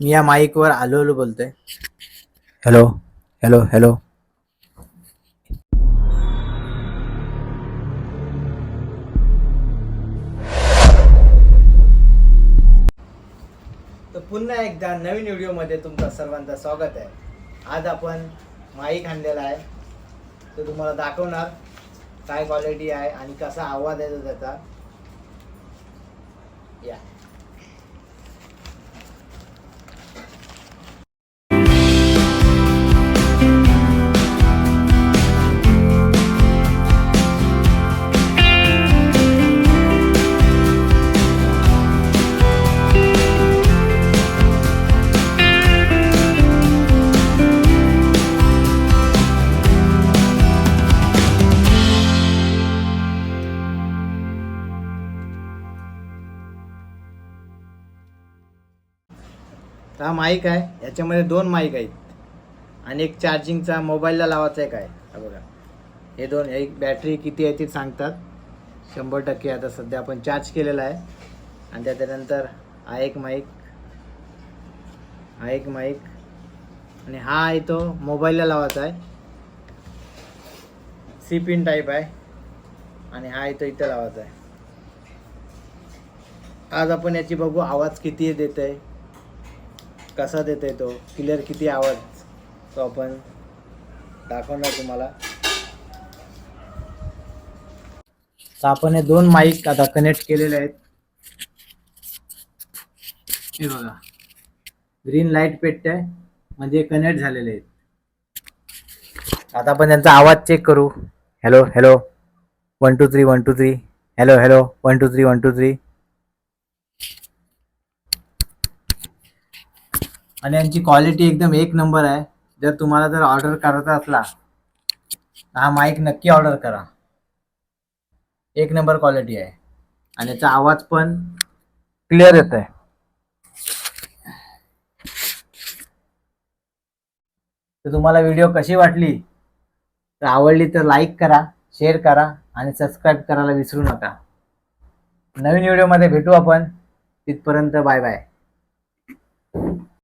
मी या माईकवर आलो आलो बोलतोय. हॅलो हॅलो हॅलो तर पुन्हा एकदा नवीन व्हिडिओमध्ये तुमचं सर्वांचं स्वागत आहे. आज आपण माईक आणलेला आहे. तो तुम्हाला दाखवणार काय क्वालिटी आहे आणि कसा आवाज आहे तो त्याचा. या. तर हा माईक आहे. याच्यामध्ये दोन माईक आहेत. आणि एक चार्जिंगचा मोबाईलला लावायचा एक आहे. हा बघा. हे दोन एक बॅटरी किती आहे ती सांगतात. शंभर टक्के आता सध्या आपण चार्ज केलेला आहे. आणि त्याच्यानंतर हा एक माईक हा एक माईक. आणि हा आहे तो मोबाईलला लावायचा आहे. सी पिन टाईप आहे. आणि हा आहे तो इथं लावायचा आहे. आज आपण याची बघू आवाज किती देत आहे कसा देतोय तो? क्लिअर किती आवाज? तो आपण दाखवणार तुम्हाला. तर आपण हे दोन माईक आता कनेक्ट केलेले आहेत. हे बघा. ग्रीन लाइट पेटते म्हणजे कनेक्ट झालेले आहेत. आता आपण त्यांचा आवाज चेक करू. Hello hello one two three one two three hello hello one two three one two three आणि यांची क्वालिटी एकदम एक नंबर आहे. जर तुम्हाला जर ऑर्डर करायचा असला हा माईक नक्की ऑर्डर करा. एक नंबर क्वालिटी आहे. आणि याचा आवाज पण क्लिअर येत आहे तर तुम्हाला व्हिडिओ कशी वाटली? तर आवडली तर लाईक करा शेअर करा आणि सबस्क्राईब करायला विसरू नका. नवीन व्हिडिओमध्ये भेटू आपण. तिथपर्यंत बाय बाय